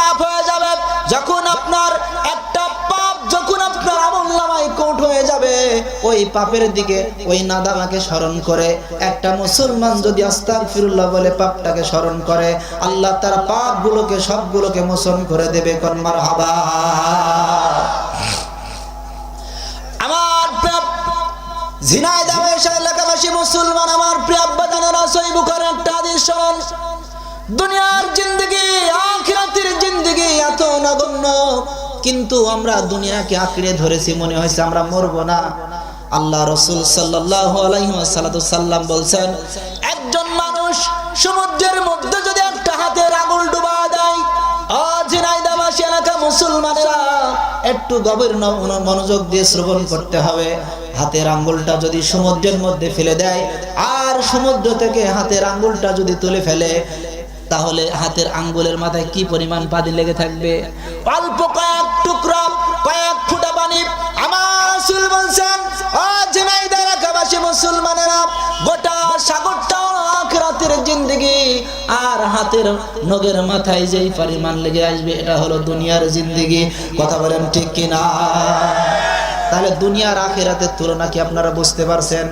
পাপ হয়ে যাবে, যখন আপনার একটা পাপ যখন আপনার আমল নামায় কোট হয়ে যাবে, ওই পাপের দিকে ওই নাদামাকে স্মরণ করে, একটা মুসলমান যদি আস্তাগফিরুল্লাহ বলে পাপটাকে স্মরণ করে, আল্লাহ তার পাপগুলোকে সবগুলোকে মোচন করে দেবে কন্মার হাবা আমার প্রিয় ঝিনাইদহ এসে এলাকাবাসী মুসলমান, আমার প্রিয় আব্বা জানেরা সই বুখার একটা শোন দুনিয়ার জিন্দগি, আখিরাতের জিন্দগি এত নগণ্য। কিন্তু আমরা দুনিয়াকে আঁকড়ে ধরেছি, মনে হয়েছে আমরা মরবো না। আল্লাহ রসুল সাল্লাহ আলাইসাল্লাম বলছেন, একজন মানুষ সমুদ্রের মধ্যে যদি একটা হাতের আঙুল ডুবা দেয় এলাকা মুসলমানেরা একটু গভীর মনোযোগ দিয়ে শ্রবণ করতে হবে। হাতের আঙ্গুলটা যদি সমুদ্রের মধ্যে ফেলে দেয়, আর সমুদ্র থেকে হাতের আঙ্গুলটা যদি তুলে ফেলে তাহলে হাতের আঙ্গুলের মাথায় কি পরিমাণ পানি লেগে থাকবে? অল্প কয়েক টুকরা, কয়েক ফুটা পানি আমার বলছেন মুসলমানেরা, গোটা আর হাতের নগের মাথায় যেই পরিমাণ লেগে আসবে, এটা হলো দুনিয়ার জিন্দগি। কথা বলেন ঠিক কিনা? তাহলে দুনিয়ার আখেরাতের তুলনা কি আপনারা বুঝতে পারছেন?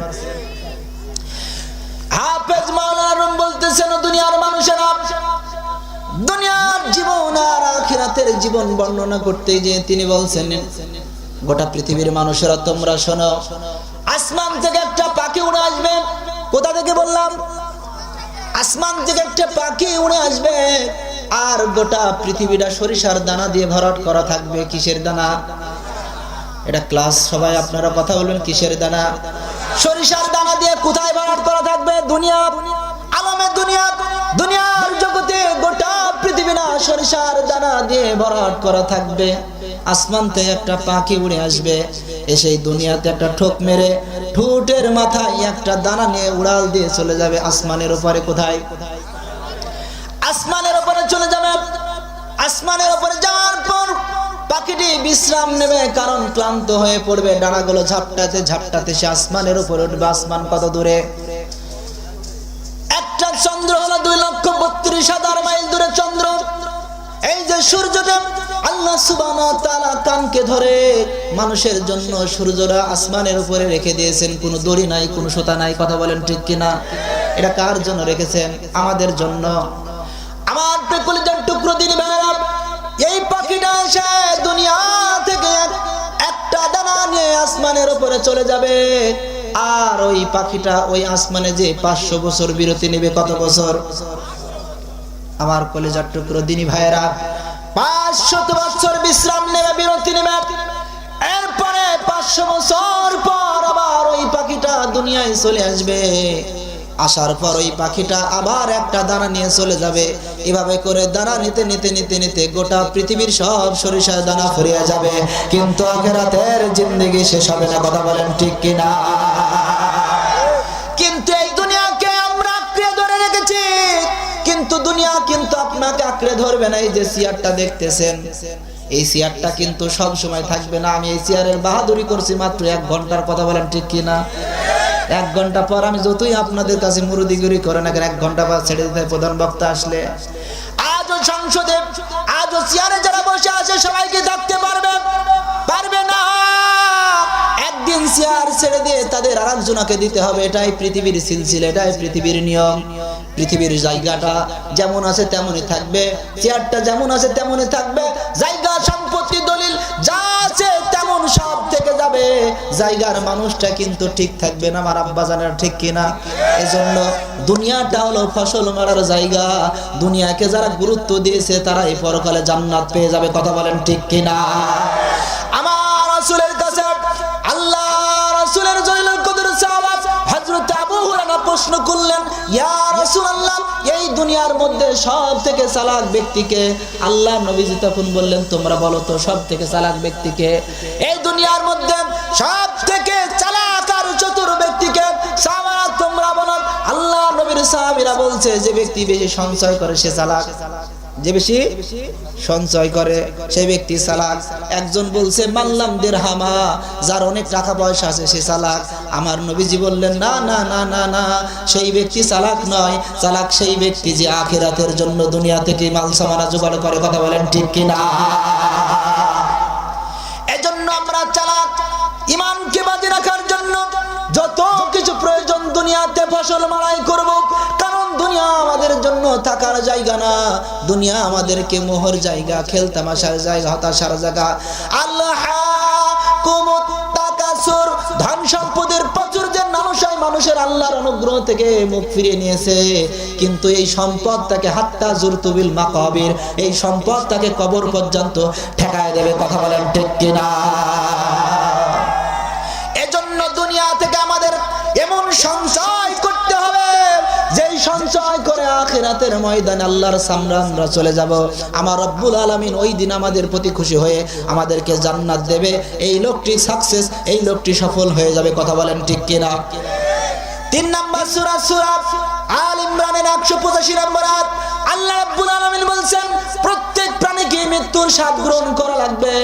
আর জীবন বর্ণনা করতে যে তিনি বলছেন, গোটা পৃথিবীর মানুষেরা তোমরা শোনো, আসমান থেকে একটা পাখি উড়ে আসবে। কোথা থেকে বললাম? আসমান থেকে একটা পাখি উড়ে আসবে। আর গোটা পৃথিবীটা সরিষার দানা দিয়ে ভরাট করা থাকবে। কিসের দানা? এটা ক্লাস সবাই আপনারা কথা বলবেন, কিসের দানা? সরিষার দানা দিয়ে কোথায় ভরাট করা থাকবে? দুনিয়া, আলমে দুনিয়া, দুনিয়ার জগতে গোটা পৃথিবী না, সরিষার দানা দিয়ে ভরাট করা থাকবে। আসমান থেকে একটা পাখি উড়ে আসবে এসে দুনিয়াতে একটা ঠোক মেরে ঠোঁটের মাথায় একটা দানা নিয়ে উড়াল দিয়ে চলে যাবে আসমানের উপরে কোথায়? আসমানের উপরে চলে যাবে। আসমানের উপরে যাওয়ার পর পাখিটি বিশ্রাম নেবে, কারণ ক্লান্ত হয়ে পড়বে। ডানাগুলো ঝাপটাতে ঝাপটাতে সে আসমানের উপরে উঠবে। আসমান কত দূরে? সূর্যদেব আল্লাহ তাআলা কানকে ধরে মানুষের জন্য সূর্যরা আসমানের উপরে রেখে দিয়েছেন। কোনো দড়ি নাই, কোনো সুতা নাই, কথা বলেন ঠিক কিনা? এটা কার জন্য রেখেছেন? আমাদের জন্য। আমার পেকুলিটার টুকরো দিন এই পাখিটা এসে দুনিয়া থেকে একটা দানা নিয়ে আসমানের উপরে চলে যাবে। আর ওই পাখিটা ওই আসমানে যে পাঁচশো বছর বিরতি নেবে, কত বছর? আমার কলেজার টুকরো দিনী ভাইয়েরা পাঁচশত বছর বিশ্রাম নেবে, বিরতি নেবে। এরপরে পাঁচশো বছর পর আবার ওই পাখিটা দুনিয়ায় চলে আসবে। আসার পর ওই পাখিটা আবার একটা দানা নিয়ে চলে যাবে। এভাবে করে দানা নিতে নিতে নিতে নিতে গোটা পৃথিবীর সব সরিষার দানা ফুরিয়ে যাবে। কিন্তু আখেরাতের জিন্দগি শেষ হবে না, কথা বলেন ঠিক কিনা? দুনিয়া কিন্তু আপনাকে আঁকড়ে ধরবে না, এই যে চেয়ারটা দেখতেছেন। এই চেয়ারটা কিন্তু সব সময় থাকবে না। আমি এই চেয়ারের বাহাদুরি করছি মাত্র এক ঘণ্টার কথা বলেন ঠিক কিনা? এক ঘণ্টা পর আমি যতই আপনাদের কাছে মুরুদিগুরি করে না এক ঘণ্টা পর ছেড়ে দিতে প্রধান বক্তা আসলে। আজও সংসদে, আজও চেয়ারে যারা বসে আছে, সবাইকে থাকতে পারবে চেয়ার ছেড়ে দিয়ে তাদের আরেকজনকে দিতে হবে। এটাই পৃথিবীর সিলসিল, এটাই পৃথিবীর নিয়ম। পৃথিবীর জায়গাটা যেমন আছে তেমনই থাকবে। চেয়ারটা যেমন আছে তেমনই থাকবে। জায়গা, সম্পত্তি, দলিল যা আছে তেমন সব থেকে যাবে। জায়গার মানুষটা কিন্তু ঠিক থাকবে না, আমার আব্বা জানার ঠিক কিনা? এজন্য দুনিয়াটা হলো ফসল মারার জায়গা। দুনিয়াকে যারা গুরুত্ব দিয়েছে তারা এই পরকালে জান্নাত পেয়ে যাবে। কথা বলেন ঠিক কিনা? আমার রাসূলের প্রশ্ন করলেন এই দুনিয়ার মধ্যে সব থেকে চালাক ব্যক্তিকে আল্লাহ নবীজি তখন বললেন, তোমরা বলো তো সব থেকে চালাক ব্যক্তিকে এই দুনিয়ার মধ্যে সব থেকে চালাক আর চতুর ব্যক্তিকে তোমরা বলো। আল্লাহ নবীর সাহাবিরা বলছে, যে ব্যক্তি বেশি সঞ্চয় করে, সে চালাক। যে বেশি সঞ্চয় করে, সেই ব্যক্তি চালাক। একজন বলছে মাল্লাম দেরহামা যার অনেক টাকা পয়সা আছে, সে চালাক। আমার নবীজি বললেন, না না না না না, সেই ব্যক্তি চালাক নয়। চালাক সেই ব্যক্তি যে আখিরাতের জন্য দুনিয়া থেকে মাল, সামানা, জোগাড় করে, কথা বলেন ঠিক কিনা? এজন্য আমরা চালাক, ইমানকে বাজে রাখার জন্য যত কিছু প্রয়োজন দুনিয়াতে ফসল মারাই করব দুনিয়া আমাদের জন্য থাকার জায়গা না। দুনিয়া আমাদেরকে মোহর জায়গা খেলতামাশার জায়গা, হতাশার জায়গা। আল্লাহ ধন সম্পদের প্রচুর যে মানুষাই মানুষের আল্লাহর অনুগ্রহ থেকে মুখ ফিরিয়ে নিয়েছে। কিন্তু এই সম্পদ তাকে হাত্তা জুরতুবিল মাকাবির, এই সম্পদ তাকে কবর পর্যন্ত ঠেকায় দেবে, কথা বলেন ঠিক কিনা? এজন্য দুনিয়া থেকে আমাদের এমন সঞ্চয় সঞ্চয় করে আখেরাতের ময়দানে আল্লাহর সামনে আমরা চলে যাব। আমার রব্বুল আলমিন ওই দিন আমাদের প্রতি খুশি হয়ে আমাদেরকে জান্নাত দেবে। এই লোকটি সাকসেস এই লোকটি সফল হয়ে যাবে। কথা বলেন ঠিক কিনা? তিন নাম্বার সুরা সুরা আল ইমরানের 185 নম্বর আয়াত। আল্লাহ রাব্বুল আলামিন বলছেন, প্রত্যেক প্রাণীকে মৃত্যুর স্বাদ গ্রহণ করা লাগবে।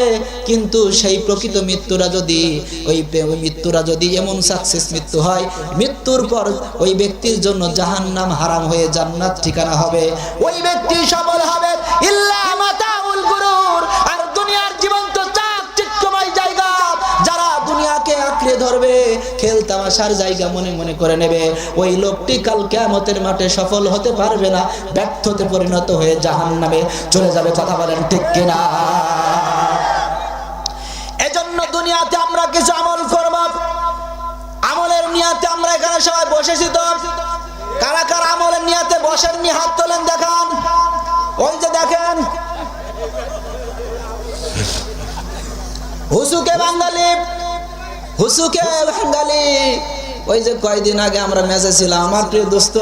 কিন্তু সেই প্রকৃত মৃত্যুরা যদি, ওই মৃত্যুরা যদি এমন সাকসেস মৃত্যু হয়, মৃত্যুর পর ওই ব্যক্তির জন্য জাহান্নাম হারাম হয়ে জান্নাত ঠিকানা হবে। ওই ব্যক্তি সফল হবে তামাশার জায়গা মনে মনে করে নেবে। ওই লোকটি কাল কেয়ামতের মাঠে সফল হতে পারবে না, ব্যর্থতে পরিণত হয়ে জাহান নামে চলে যাবে, কথা বলেন ঠিক কিনা? এজন্য দুনিয়াতে আমরা কিছু আমল করব। আমলের নিয়াতে আমরা এখানে সবাই বসেছি তো। কারা কারা আমলের নিয়াতে বসেন নি হাত তোলেন, দেখান। ওই যে দেখেন। হুসুকে বাঙালি ওই যে কয়দিন আগে আমরা ছিলাম, আমার প্রিয় দোস্ত,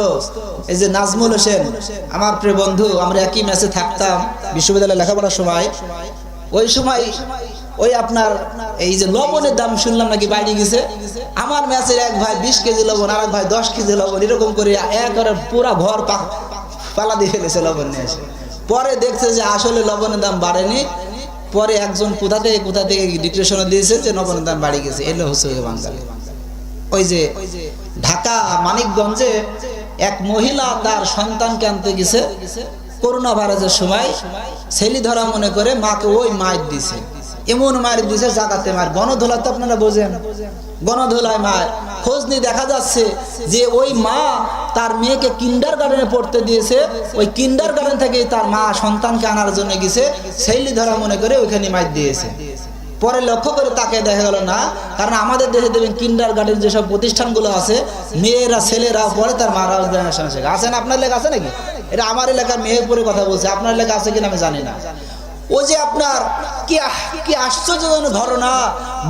এই যে নাজমুল হোসেন, আমার প্রিয় বন্ধু, আমরা একই থাকতাম বিশ্ববিদ্যালয়ে লেখাপড়ার সময়। ওই সময়, ওই আপনার এই যে লবণের দাম শুনলাম নাকি বাইরে গেছে? আমার ম্যাচের এক ভাই বিশ কেজি লবণ আর এক ভাই দশ কেজি লবণ, এরকম করে একবারে পুরা ঘর পালা দিয়ে ফেলেছে লবণ নিয়ে এসে। পরে দেখছে যে আসলে লবণের দাম বাড়েনি। পরে একজন কোথা থেকে কোথা থেকে ডিক্রেশনে দিয়েছে যে নবনন্দন বাড়ি গেছে, এলো হচ্ছে বাঙালি ওই যে ঢাকা, মানিকগঞ্জে এক মহিলা তার সন্তানকে আনতে গেছে। করোনা ভাইরাসের সময় ছেলি ধরা মনে করে মাকে ওই মায়ের দিছে। এমন মায়ের দিছে জাগাতে মার গণধোলা তো আপনারা বোঝেন। গণধোলায় মায়ের খোঁজ নিয়ে দেখা যাচ্ছে যে ওই মা তার মেয়েকে কিন্ডার গার্ডেনে পড়তে দিয়েছে। ওই কিন্ডার গার্ডেন থেকে তার মা সন্তানকে আনার জন্য গেছে। ছেলি ধরা মনে করে ওইখানে মাইর দিয়েছে। পরে লক্ষ্য করে তাকে দেখা গেল না, কারণ আমাদের দেশে দেখবেন কিন্ডার গার্ডেন যেসব প্রতিষ্ঠানগুলো আছে, মেয়েরা, ছেলেরা, পরে তার মারা শেখে আছেন আপনার লেখা আছে নাকি? এটা আমার এলাকার মেয়ের পরে কথা বলছে। আপনার লেখা আছে কিনা আমি জানি না। ও যে আপনার কি কি আশ্চর্যজনক ঘটনা।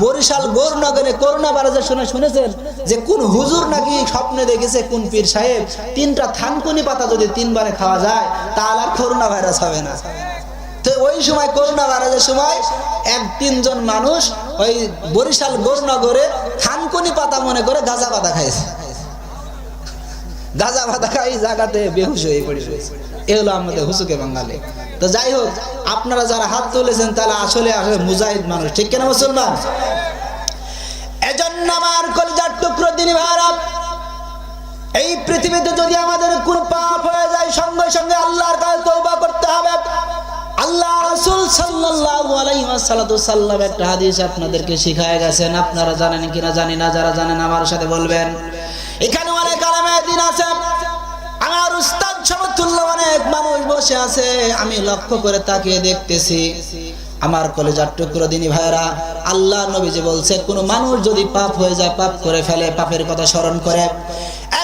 বরিশাল গৌরনগরে করোনা ভাইরাসের শুনে শুনেছেন যে কোন হুজুর নাকি স্বপ্নে দেখেছে কোন পীর সাহেব, তিনটা থানকুনি পাতা যদি তিনবারে খাওয়া যায়, তাহলে আর করোনা ভাইরাস হবে না। তো ওই সময় করোনা ভাইরাসের সময় এক তিনজন মানুষ ওই বরিশাল গৌরনগরে থানকুনি পাতা মনে করে গাঁজা পাতা খাইছে। গাঁজা পাতা খাই জায়গাতে বেহুশ হয়ে পড়ে এ হলো আমাদের হুসুকে বাঙালি। তো যাই হোক, আপনারা যারা হাত তুলেছেন তারা আসলে আসলে মুজাহিদ মানুষ। ঠিক কেনা মুসলমান? এজন্য আমার কলিজার টুকরো দিনী ভারত। এই পৃথিবীতে যদি আমাদের কোন পাপ হয়ে যায়, সঙ্গে সঙ্গে আল্লাহর কাছে তওবা করতে হবে। আল্লাহ রাসূল সাল্লাল্লাহু আলাইহি ওয়াসাল্লাম একটা হাদিস আপনাদেরকে শিখায় গেছেন। আপনারা জানেন কিনা জানি না, যারা জানেন আমার সাথে বলবেন। দিন আছে। আমার উস্তাদ সমতুল্য অনেক মানুষ বসে আছে। আমি লক্ষ্য করে তাকিয়ে দেখতেছি, আমার কলেজার টুকরো দিনী ভাইরা আল্লাহ নবীজি বলছে, কোন মানুষ যদি পাপ হয়ে যায়, পাপ করে ফেলে, পাপের কথা স্মরণ করে।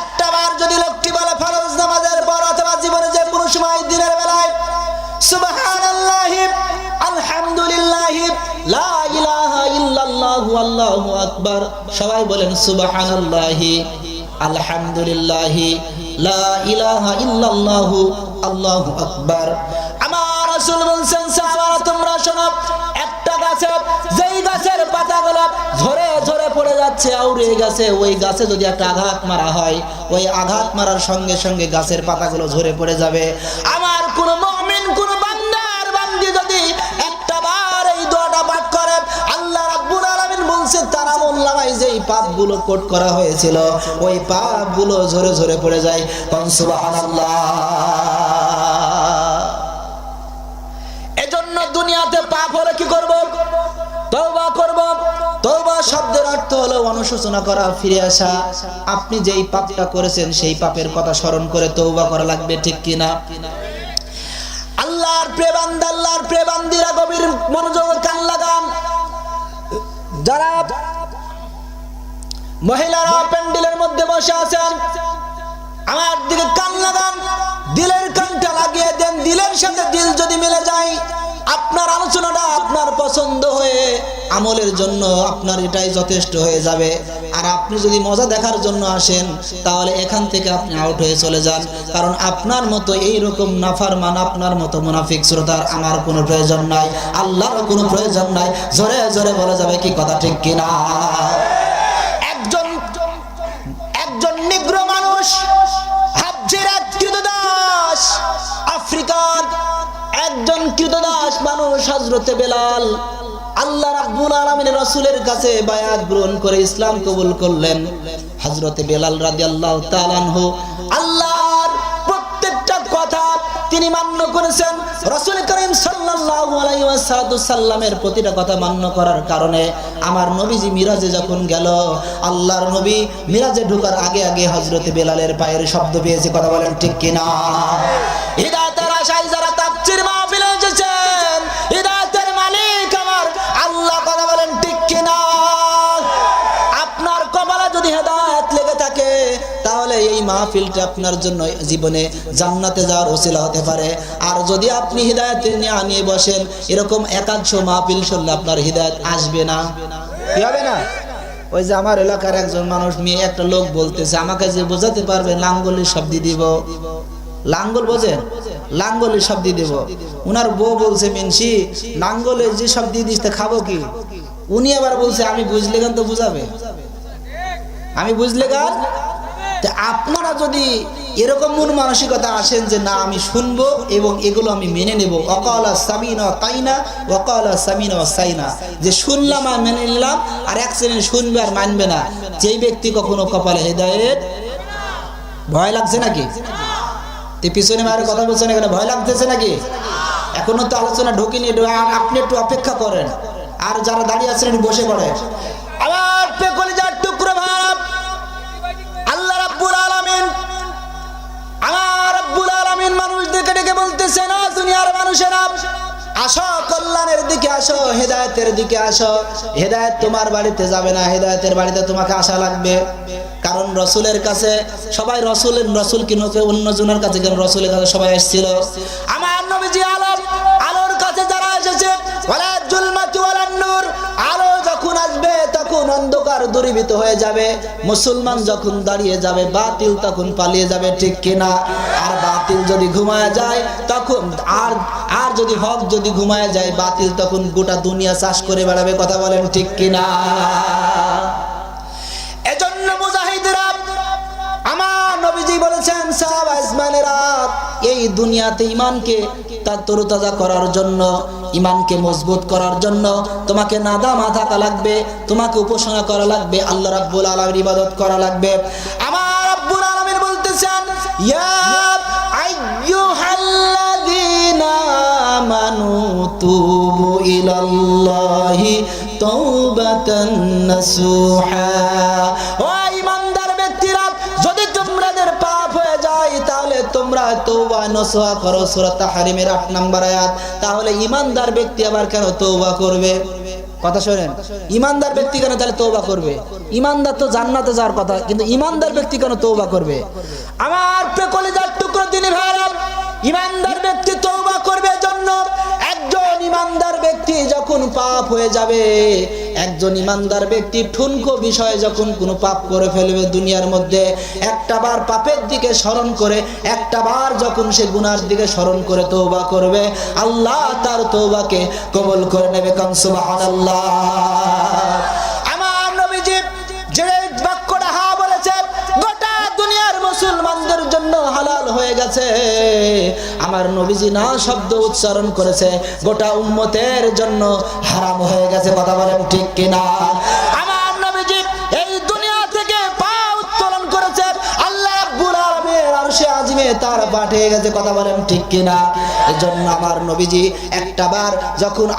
একটা বার যদি লোকটি বলে, ফরজ নামাজের পর অথবা জীবনে যে কোনো সময় দিনের বেলায়, সুবহানাল্লাহ, আলহামদুলিল্লাহ, লা ইলাহা ইল্লাল্লাহ, আল্লাহু আকবার, সবাই বলেন সুবহানাল্লাহ। আলহামদুলিল্লাহ ইলাহা ইল্লাল্লাহ আকবার। আমার রাসূল বলেন তোমরা শোনো, একটা গাছে, যেই গাছের পাতাগুলো ঝরে ঝরে পড়ে যাচ্ছে আউড়ে গেছে, ওই গাছে যদি একটা আঘাত মারা হয়, ওই আঘাত মারার সঙ্গে সঙ্গে গাছের পাতাগুলো ঝরে পড়ে যাবে। আমার পাপগুলো কোট করা হয়েছিল, ওই পাপগুলো ঝরে ঝরে পড়ে যায়। কন সুবহানাল্লাহ। এজন্য দুনিয়াতে পাপ হলে কি করব? তওবা করব। তওবা শব্দের অর্থ হলো অনুশোচনা করা, ফিরে আসা। আপনি যেই পাপটা করেছেন, সেই পাপের কথা স্মরণ করে তওবা করা লাগবে, ঠিক কিনা? আল্লাহর প্রেবান্দ, আল্লাহর প্রেবান্দিরা গভীর মনোযোগ কান লাগান। যারা মহিলারা প্যান্ডেলের মধ্যে বসে আছেন। আমার দিকে কান লাগান। দিলের কানটা লাগিয়ে দেন। দিলের সাথে দিল যদি মিলে যায়, আপনার আলোচনাটা আপনার পছন্দ হয়ে আমলের জন্য আপনার এটাই যথেষ্ট হয়ে যাবে। আর আপনি যদি মজা দেখার জন্য আসেন, তাহলে এখান থেকে আপনি আউট হয়ে চলে যান। কারণ আপনার মতো এই রকম নাফার মান আপনার মতো মুনাফিক শ্রোতার আমার কোনো প্রয়োজন নাই। আল্লাহর কোনো প্রয়োজন নাই। জোরে জোরে বলা যাবে কি কথা ঠিক কিনা? হযরতে বেলাল, আল্লাহ রাব্বুল আলামিনের রাসূলের কাছে বায়াত গ্রহণ করে ইসলাম কবুল করলেন। হযরতে বেলাল রাদিয়াল্লাহু তাআলা আনহু, আল্লাহর প্রত্যেকটা কথা তিনি মান্য করেছেন। রাসূল করিম সাল্লাল্লাহু আলাইহি ওয়াসাল্লামের প্রতিটা কথা মান্য করার কারণে আমার নবীজি মিরাজে যখন গেল, আল্লাহর নবী মিরাজে ঢোকার আগে আগে হযরতে বেলালের পায়ের শব্দ পেয়েছে। কথা বলেন ঠিক কিনা? হিদায়াতের আশায় এই মাহফিলটা আপনার জন্য জীবনে জান্নাতে যাওয়ার ওসিলা হতে পারে। আর যদি আপনি হৃদায়ত নিয়ে নিয়ে বসেন, এরকম একাংশ মাহফিল শুনলে আপনার হৃদায়ত আসবে না। কি হবে না? ওই যে আমার এলাকার একজন মানুষ মেয়ে একটা লোক বলতেছে, আমাকে যে বোঝাতে পারবে, লাঙ্গলের শব্দ দিব। লাঙ্গল বোঝেন লাঙ্গলের শব্দ দিব। উনার বউ বলছে, মিনসি লাঙ্গলের যে শব্দ দিস খাব কি? উনি আবার বলছে, আমি বুঝলে গান তো বুঝাবে। আমি বুঝলে গান তা আপনারা যদি এরকম মন মানসিকতা আসেন যে না, আমি শুনব এবং এগুলো আমি মেনে নেব। অকালা সামিনা তাইনা অকালা সামিনা সাইনা। যে শুনলাম আর মেনে নিলাম, আর এক শ্রেণি শুনবে আর মানবে না। যেই ব্যক্তি কখনো কপালে হেদায়েত, ভয় লাগছে নাকি? তো পিছনে মায়ের কথা বলছেন এখানে, ভয় লাগতেছে নাকি? এখনও তো আলোচনা ঢুকিনি আপনি একটু অপেক্ষা করেন। আর যারা দাঁড়িয়ে আছেন বসে পড়ে মানুষেরা, আসো কল্যাণের দিকে আসো, হেদায়তের দিকে আসো। হেদায়ত তোমার বাড়িতে যাবে না, হেদায়তের বাড়িতে তোমাকে আসা লাগবে। কারণ রসুলের কাছে, সবাই রসুলের রসুল কিনো অন্য জনের কাছে কেন রসুলের কাছে সবাই এসেছিল। তখন অন্ধকার দূরীভূত হয়ে যাবে, মুসলমান যখন দাঁড়িয়ে যাবে, বাতিল তখন পালিয়ে যাবে, ঠিক কিনা? আর বাতিল যদি ঘুমায় যায়, তখন আর আর যদি হক যদি ঘুমায় যায়, বাতিল তখন গোটা দুনিয়া চাষ করে বেড়াবে, কথা বলেন ঠিক কিনা? এজন্য মুজাহিদরা, আমার নবীজি বলেছেন, সাহাবা ইসমানেরা এই দুনিয়াতে ইমানকে তার তরুতাজা করার জন্য ইমানকে মজবুত করার জন্য তোমাকে নাদামা থাকা লাগবে, তোমাকে উপাসনা করা লাগবে, আল্লাহ রাব্বুল আলামিন ইবাদত করা লাগবে। আমার রাব্বুল আলামিন বলতেছেন তুবু ইলাল্লাহি তাওবাতান নাসুহা। তোমরা তওবা নসুহা করো সূরা তাহরিমের 8 নম্বর আয়াত। তাহলে ইমানদার ব্যক্তি আবার কেন তওবা করবে? কথা শোনেন। ইমানদার ব্যক্তি কেন তাহলে তওবা করবে? ইমানদার তো জান্নাতে যাওয়ার কথা, কিন্তু ইমানদার ব্যক্তি কেন তওবা করবে? আমার কলিজার টুকরো তিনি ভাইরা ইমানদার ব্যক্তি তওবা করবে জন্য একজন ইমানদার ব্যক্তি যখন পাপ হয়ে যাবে, একজন ইমানদার ব্যক্তি ঠুনকো বিষয়ে যখন কোনো পাপ করে ফেলবে দুনিয়ার মধ্যে, একটা বার পাপের দিকে স্মরণ করে, একটা বার যখন সে গুনার দিকে স্মরণ করে তৌবা করবে, আল্লাহ তার তৌবাকে কবল করে নেবে কাম সুবহানাল্লাহ। হয়ে গেছে। আমার নবীজি না শব্দ উচ্চারণ করেছে, গোটা উম্মতের জন্য হারাম হয়ে গেছে, কথা বলেন ঠিক কিনা?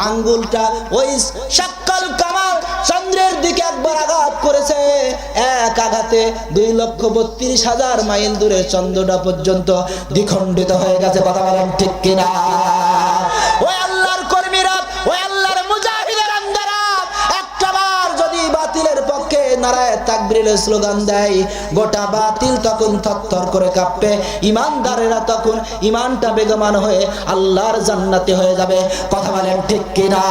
আঙ্গুলটা ওই সাক্কাল কামাল চন্দ্রের দিকে একবার আঘাত করেছে এক আঘাতে দুই লক্ষ বত্রিশ হাজার মাইল দূরে চন্দ্রটা পর্যন্ত দ্বিখণ্ডিত হয়ে গেছে, কথা বলেন ঠিক কিনা? আল্লাহর স্লোগান দেয়, গোটা বাতিল তখন করে কাঁপবে তখন ইমানটা বেগমান হয়ে আল্লাহর জান্নাতে হয়ে যাবে, কথা বলেন ঠিক কিনা?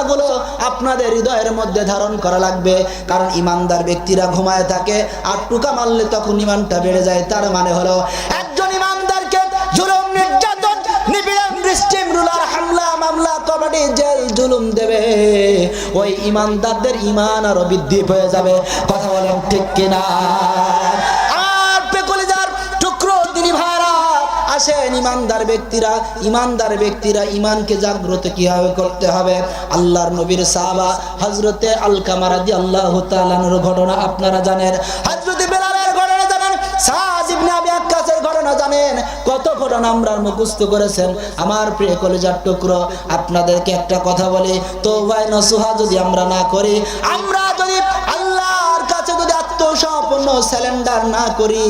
আলোচনাগুলো আপনাদের হৃদয়ের মধ্যে ধারণ করা লাগবে। কারণ ইমানদার ব্যক্তিরা ঘুমায় থাকে আর টুকা মারলে তখন ইমানটা বেড়ে যায়। তার মানে হলো, একজন ইমানদারকে জুলুম, নির্যাতন, নিপীড়ন বৃষ্টিম রুলার হামলা, মামলা, কবাডি, জেল, জুলুম দেবে। ওই ইমানদারদের ইমান আরও বৃদ্ধি হয়ে যাবে। কথা বলেন ঠিক কিনা? আসেন ইমানদার ব্যক্তিরা ইমানদার ব্যক্তিরা ইমানকে জাগ্রত কীভাবে করতে হবে? আল্লাহর নবীর সাহাবা হজরতে আল কামারাদি আল্লাহ তালানোর ঘটনা আপনারা জানেন। হজরতে কত ঘটনা আমরা করেছেন। আমার প্রিয় কলেজার টুকরো, আপনাদেরকে একটা কথা বলি তো ভাই নসুহা যদি আমরা না করি, আমরা যদি আত্মসমর্পণ স্যালেন্ডার না করি,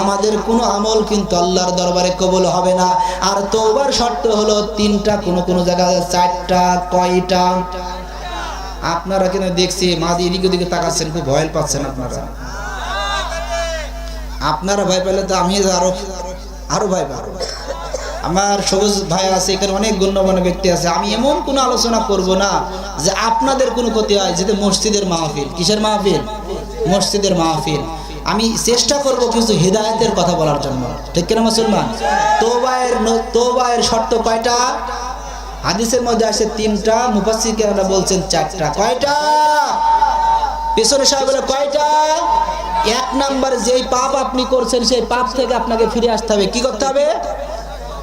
আমাদের কোনো আমল কিন্তু আল্লাহর দরবারে কবুল হবে না। আর তোবার শর্ত হলো তিনটা কোনো কোনো জায়গায় চারটা, কয়টা? আপনারা কিন্তু দেখছি মাদি এদিকে ওদিকে তাকাচ্ছেন, খুব ভয় পাচ্ছেন আপনারা। আপনারা ভয় পেলে তো আমি আরও আরও ভয় পাবো। আমার সবুজ ভাই আছে, এখানে অনেক গণ্যমান্য ব্যক্তি আছে, আমি এমন কোনো আলোচনা করব না যে আপনাদের কোনো ক্ষতি হয় যেতে মসজিদের মাহফিল। কিসের মাহফিল? মসজিদের মাহফিল। আমি চেষ্টা করব কিছু হৃদায়তের কথা বলার জন্য। ঠিক কিনা মুসলমান? তোবায়ের তোবায়ের শর্ত কয়টা? হাদিসের মধ্যে আসে তিনটা মুফাসসির আমরা বলছেন চারটা। কয়টা? পেছনে সাহেব বলে কয়টা? এক নাম্বার, যেই পাপ আপনি করছেন, সেই পাপ থেকে আপনাকে ফিরে আসতে হবে। কি করতে হবে?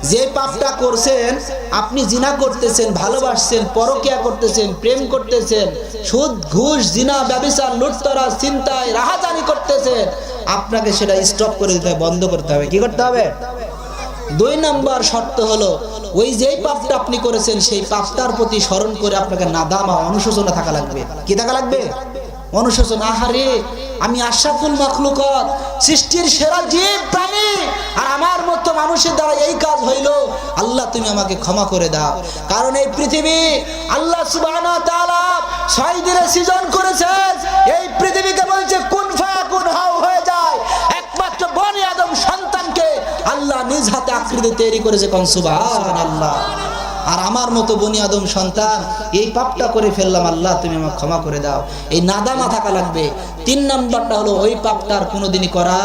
যে পাপটা করছেন, আপনি জিনা করতেছেন, ভালোবাসছেন, পরকিয়া করতেছেন, প্রেম করতেছেন, সুদ, ঘুষ, জিনা ব্যবসার লুটতরা চিন্তায় রাহাজানি করতেছেন, আপনাকে সেটা স্টপ করে দিতে হবে, বন্ধ করতে হবে। কি করতে হবে? দুই নাম্বার শর্ত হলো, ওই যেই পাপটা আপনি করেছেন, সেই পাপটার প্রতি স্মরণ করে আপনাকে নাদামা, অনুশোচনা থাকা লাগবে। কি থাকা লাগবে? অনুশোচনা আহারে, আমি আশাফুল মাখলুকত, সৃষ্টির সেরা জীব প্রাণী। আর আমার মতো মানুষের দ্বারা এই কাজ হইল, আল্লাহ তুমি আমাকে ক্ষমা করে দাও। কারণ এই পৃথিবী আল্লাহ তাআলা ছয় দিনে সৃজন করেছেন। এই পৃথিবীকে বলছে, কুন ফায়াকুন হাও হয়ে যায়। একমাত্র বনি আদম সন্তানকে আল্লাহ নিজ হাতে আকৃতি তৈরি করেছে কোন সুবহানাল্লাহ। আর আমার মতো বনি আদম সন্তান, এই পাপটা করে ফেললাম, আল্লাহ, তুমি আমাকে ক্ষমা করে দাও। এই নাদামা থাকা লাগবে। তিন নাম্বারটা হলো, ওই পাপটার কোনোদিনই করা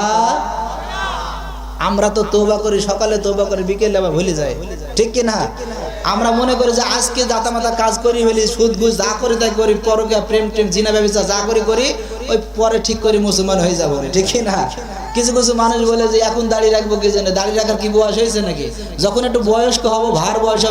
আমরা তো তোবা করি, সকালে তোবা করি, বিকেলে আবার ভুলে যাই। ঠিক কি না? আমরা মনে করি যে আজকে জাতা মাতা কাজ করি, ফেলি, সুদ ঘুষ যা করি তাই করি, পরকে প্রেম টেম, জিনা ব্যবসা যা করি করি, ওই পরে ঠিক করে, মুসলমান হয়ে যাব ঠিক কি না? কিছু কিছু মানুষ বলে যে, এখন দাড়ি রাখব কি জন্য দাড়ি রাখার কি বয়স হয়েছে নাকি? যখন একটু বয়স্ক হব, ভার বয়স